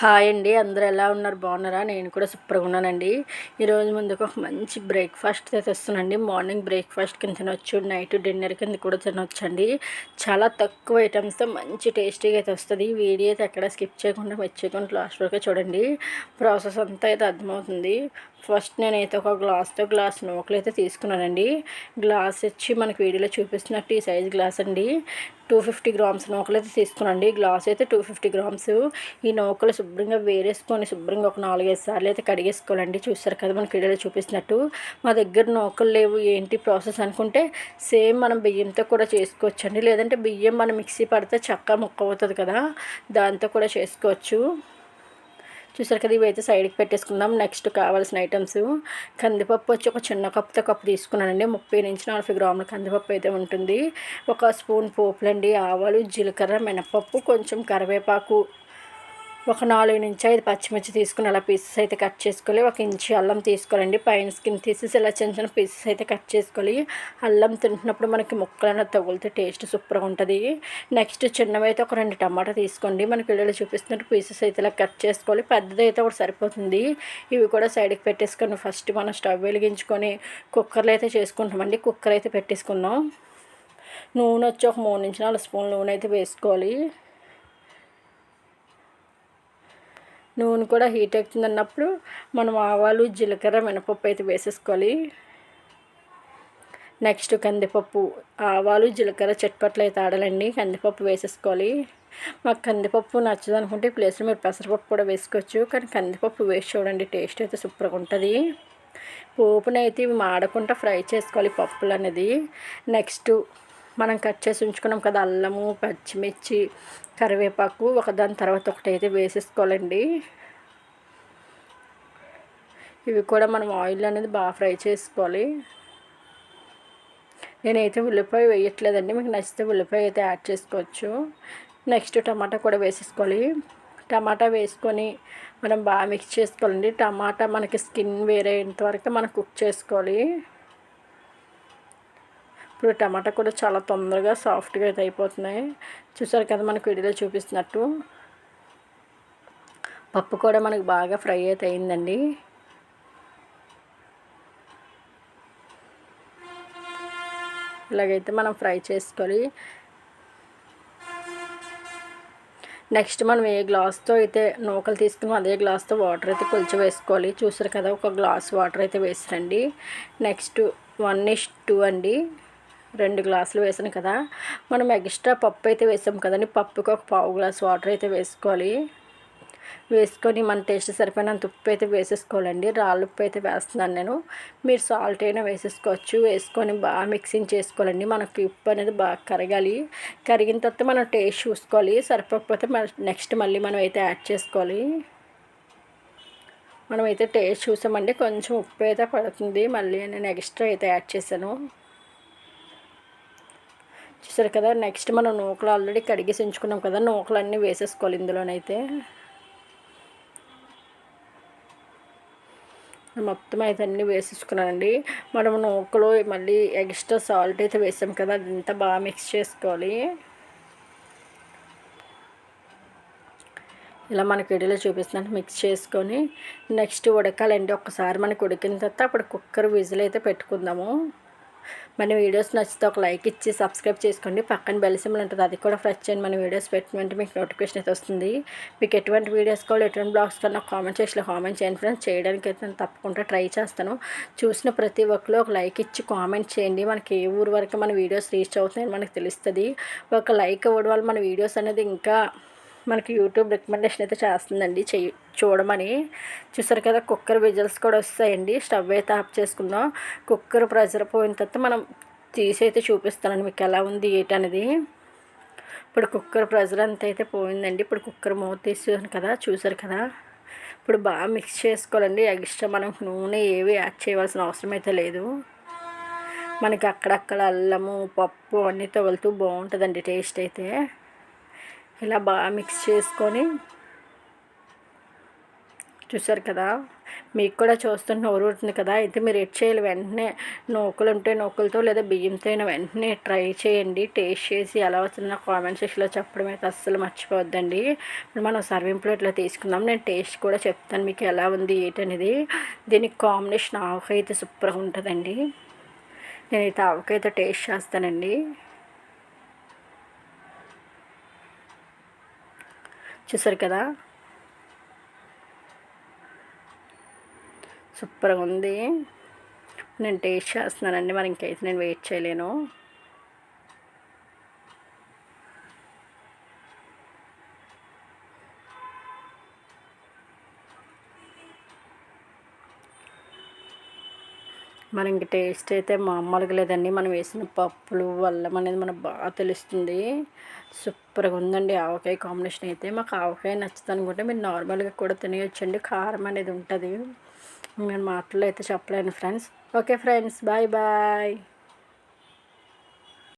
Hi అండి అందరు ఎలా ఉన్నారు? బాగున్నారా? నేను కూడా సూపర్గా ఉన్నానండి. ఈరోజు ముందుకు ఒక మంచి బ్రేక్ఫాస్ట్ అయితే మార్నింగ్ బ్రేక్ఫాస్ట్ కింద తినొచ్చు నైట్ డిన్నర్ కింద కూడా తినొచ్చండి. చాలా తక్కువ ఐటమ్స్తో మంచి టేస్టీగా అయితే వస్తుంది. వీడియో అయితే ఎక్కడ స్కిప్ చేయకుండా మెచ్చేయకుండా లాస్ట్ వరకు చూడండి. ప్రాసెస్ అంతా అయితే అర్థమవుతుంది. ఫస్ట్ నేనైతే ఒక గ్లాస్తో గ్లాస్ నూకలు అయితే తీసుకున్నానండి. గ్లాస్ వచ్చి మనకి వీడియోలో చూపిస్తున్నట్టు ఈ సైజ్ గ్లాస్ అండి. టూ ఫిఫ్టీ గ్రామ్స్ నూకలు అయితే తీసుకున్నాండి గ్లాస్ అయితే టూ ఫిఫ్టీ గ్రామ్స్. ఈ నూకలు శుభ్రంగా వేరేసుకొని శుభ్రంగా ఒక నాలుగైదు సార్లు అయితే కడిగేసుకోవాలండి. చూస్తారు కదా మనకి వీడియోలో చూపిస్తున్నట్టు. మా దగ్గర నూకలు లేవు. ఏంటి ప్రాసెస్ అనుకుంటే సేమ్ మనం బియ్యంతో కూడా చేసుకోవచ్చండి. లేదంటే బియ్యం మనం మిక్సీ పడితే చక్క ముక్క అవుతుంది కదా దాంతో కూడా చేసుకోవచ్చు. చూసారు కదా ఇవైతే సైడ్కి పెట్టేసుకుందాం. నెక్స్ట్ కావాల్సిన ఐటమ్స్ కందిపప్పు వచ్చి ఒక చిన్న కప్పుతో కప్పు తీసుకున్నానండి. ముప్పై నుంచి నలభై గ్రాముల కందిపప్పు అయితే ఉంటుంది. ఒక స్పూన్ పోపులండి ఆవాలు జీలకర్ర మినపప్పు కొంచెం కరివేపాకు ఒక నాలుగు నుంచి ఐదు పచ్చిమిర్చి తీసుకుని అలా పీసెస్ అయితే కట్ చేసుకోవాలి. ఒక ఇంచి అల్లం తీసుకోవాలండి. పైన స్కిన్ తీసేసి ఇలా చిన్న చిన్న పీసెస్ అయితే కట్ చేసుకోవాలి. అల్లం తింటున్నప్పుడు మనకి ముక్కలైనా తగులితే టేస్ట్ సూపర్గా ఉంటుంది. నెక్స్ట్ చిన్నవి అయితే ఒక రెండు టమాటా తీసుకోండి. మనకి పిల్లలు చూపిస్తున్నట్టు పీసెస్ అయితే ఇలా కట్ చేసుకోవాలి. పెద్దది అయితే ఒకటి సరిపోతుంది. ఇవి కూడా సైడ్కి పెట్టేసుకొని ఫస్ట్ మనం స్టవ్ వెలిగించుకొని కుక్కర్లో అయితే చేసుకుంటామండి. కుక్కర్ అయితే పెట్టేసుకుందాం. నూనె వచ్చి ఒక మూడు నుంచి నాలుగు స్పూన్ నూనె అయితే వేసుకోవాలి. నూనె కూడా హీట్ అవుతుంది అన్నప్పుడు మనం ఆవాలు జీలకర్ర మినపప్పు అయితే వేసేసుకోవాలి. నెక్స్ట్ కందిపప్పు. ఆవాలు జీలకర్ర చట్పట్లు అయితే ఆడాలండి. కందిపప్పు వేసేసుకోవాలి. మాకు కందిపప్పు నచ్చదు అనుకుంటే ప్లేస్లో మీరు పెసరపప్పు కూడా వేసుకోవచ్చు. కానీ కందిపప్పు వేసి చూడండి టేస్ట్ అయితే సూపర్గా ఉంటుంది. పోపునైతే ఇవి మాడకుండా ఫ్రై చేసుకోవాలి పప్పులు అనేది నెక్స్ట్ మనం కట్ చేసి ఉంచుకున్నాం కదా అల్లము పచ్చిమిర్చి కరివేపాకు ఒక దాని తర్వాత ఒకటి అయితే వేసేసుకోవాలండి. ఇవి కూడా మనం ఆయిల్ అనేది బాగా ఫ్రై చేసుకోవాలి. నేనైతే ఉల్లిపాయ వేయట్లేదండి మీకు నచ్చితే ఉల్లిపాయ అయితే యాడ్ చేసుకోవచ్చు. నెక్స్ట్ టమాటా కూడా వేసేసుకోవాలి. టమాటా వేసుకొని మనం బాగా మిక్స్ చేసుకోవాలండి. టమాటా మనకి స్కిన్ వేరేంత వరకు మనం కుక్ చేసుకోవాలి. ఇప్పుడు టమాటా కూడా చాలా తొందరగా సాఫ్ట్గా అయితే అయిపోతున్నాయి. చూసారు కదా మనకు వీడియోలో చూపిస్తున్నట్టు. పప్పు కూడా మనకు బాగా ఫ్రై అయితే అయిందండి. ఇలాగైతే మనం ఫ్రై చేసుకోవాలి నెక్స్ట్ మనం ఏ గ్లాస్తో అయితే నూకలు తీసుకుని అదే గ్లాస్తో వాటర్ అయితే కొలిచి వేసుకోవాలి. చూసారు కదా ఒక గ్లాస్ వాటర్ అయితే వేసారండి. నెక్స్ట్ వన్ ఇష్ టూ అండి. రెండు గ్లాసులు వేసాను కదా. మనం ఎక్స్ట్రా పప్పు అయితే వేసాం కదండి. పప్పుకి ఒక పావు గ్లాస్ వాటర్ అయితే వేసుకోవాలి. వేసుకొని మన టేస్ట్ సరిపోయినంత ఉప్పు అయితే వేసేసుకోవాలండి. రాళ్ళు ఉప్పు అయితే వేస్తున్నాను నేను. మీరు సాల్ట్ అయినా వేసేసుకోవచ్చు. వేసుకొని బాగా మిక్సింగ్ చేసుకోవాలండి. మనకి ఉప్పు అనేది బాగా కరగాలి. కరిగిన తర్వాత మనం టేస్ట్ చూసుకోవాలి. సరిపోకపోతే నెక్స్ట్ మళ్ళీ మనం అయితే యాడ్ చేసుకోవాలి. మనమైతే టేస్ట్ చూసామండి. కొంచెం ఉప్పు అయితే పడుతుంది. మళ్ళీ నేను ఎక్స్ట్రా అయితే యాడ్ చేశాను. చూసారు కదా నెక్స్ట్ మనం నూకలు ఆల్రెడీ కడిగేసి ఉంచుకున్నాం కదా నూకలు అన్నీ వేసేసుకోవాలి ఇందులోనైతే. మొత్తం అయితే అన్నీ వేసేసుకున్నానండి. మనం నూకలు మళ్ళీ ఎక్స్ట్రా సాల్ట్ అయితే వేసాం కదా అదంతా బాగా మిక్స్ చేసుకోవాలి. ఇలా మనకి వీడియోలో చూపిస్తున్నట్టు మిక్స్ చేసుకొని నెక్స్ట్ ఉడకాలండి. ఒక్కసారి మనకు ఉడికిన తర్వాత అప్పుడు కుక్కర్ విజిల్ అయితే పెట్టుకుందాము. మన వీడియోస్ నచ్చితే ఒక లైక్ ఇచ్చి సబ్స్క్రైబ్ చేసుకోండి. పక్కన బెల్ సింబల్ ఉంటుంది అది కూడా ప్రెస్ చేయండి. మన వీడియోస్ పెట్టినట్టు మీకు నోటిఫికేషన్ అయితే వస్తుంది. మీకు ఎటువంటి వీడియోస్ కావాలి ఎటువంటి బ్లాగ్స్ కన్నా కామెంట్ చేసి కామెంట్ చేయండి ఫ్రెండ్స్ చేయడానికి అయితే నేను తప్పకుండా ట్రై చేస్తాను. చూసిన ప్రతి ఒక్కరు ఒక లైక్ ఇచ్చి కామెంట్ చేయండి. మనకి ఏ ఊరు వరకు మన వీడియోస్ రీచ్ అవుతున్నాయని మనకు తెలుస్తుంది. ఒక లైక్ ఇవ్వడం వల్ల మన వీడియోస్ అనేది ఇంకా మనకి యూట్యూబ్ రికమెండేషన్ అయితే చేస్తుందండి. చెయ్యి చూడమని. చూసారు కదా కుక్కర్ విజిల్స్ కూడా వస్తాయండి. స్టవ్ అయితే ఆఫ్ చేసుకుందాం కుక్కర్ ప్రెషర్ పోయిన తర్వాత మనం తీసి అయితే చూపిస్తానండి మీకు ఎలా ఉంది ఏంటనేది ఇప్పుడు కుక్కర్ ప్రెషర్ అంత అయితే పోయిందండి. ఇప్పుడు కుక్కర్ మూత తీసాను కదా చూసారు కదా. ఇప్పుడు బాగా మిక్స్ చేసుకోవాలండి. ఎక్స్ట్రా మనం నూనె ఏవి యాడ్ చేయవలసిన అవసరం అయితే లేదు. మనకి అక్కడక్కడ అల్లము పప్పు అన్నీ తగులుతూ బాగుంటుందండి టేస్ట్ అయితే. ఇలా బాగా మిక్స్ చేసుకొని చూసారు కదా? మీకు కూడా చూస్తుంటే నోరుతుంది కదా? అయితే మీరు ఎట్ చేయాలి వెంటనే. నూకలు ఉంటే నూకలతో లేదా బియ్యంతో అయినా వెంటనే ట్రై చేయండి. టేస్ట్ చేసి ఎలా వస్తుందో కామెంట్ సెక్షన్లో చెప్పడం అయితే అస్సలు మర్చిపోవద్దండి. ఇప్పుడు మనం సర్వింపులో ఇట్లా తీసుకుందాం. నేను టేస్ట్ కూడా చెప్తాను మీకు ఎలా ఉంది ఏంటనేది దీనికి కాంబినేషన్ ఆవకాయ సూపర్గా ఉంటుందండి. నేనైతే ఆవకాయతో టేస్ట్ చేస్తానండి. చూసారు కదా? సూపర్గా ఉంది. నేను టేస్ట్ చేస్తున్నానండి మరి ఇంకైతే నేను వెయిట్ చేయలేను. మనం టేస్ట్ అయితే మామూలుగా లేదండి. మనం వేసిన పప్పులు అల్లం అనేది మనకు బాగా తెలుస్తుంది. సూపర్గా ఉందండి ఆవకాయ కాంబినేషన్ అయితే. మాకు ఆవకాయ నచ్చుతుంది అనుకుంటే మీరు నార్మల్గా కూడా తినేయొచ్చండి. కారం అనేది ఉంటుంది. నేను మాటల్లో అయితే చెప్పలేను friends. Okay friends bye bye.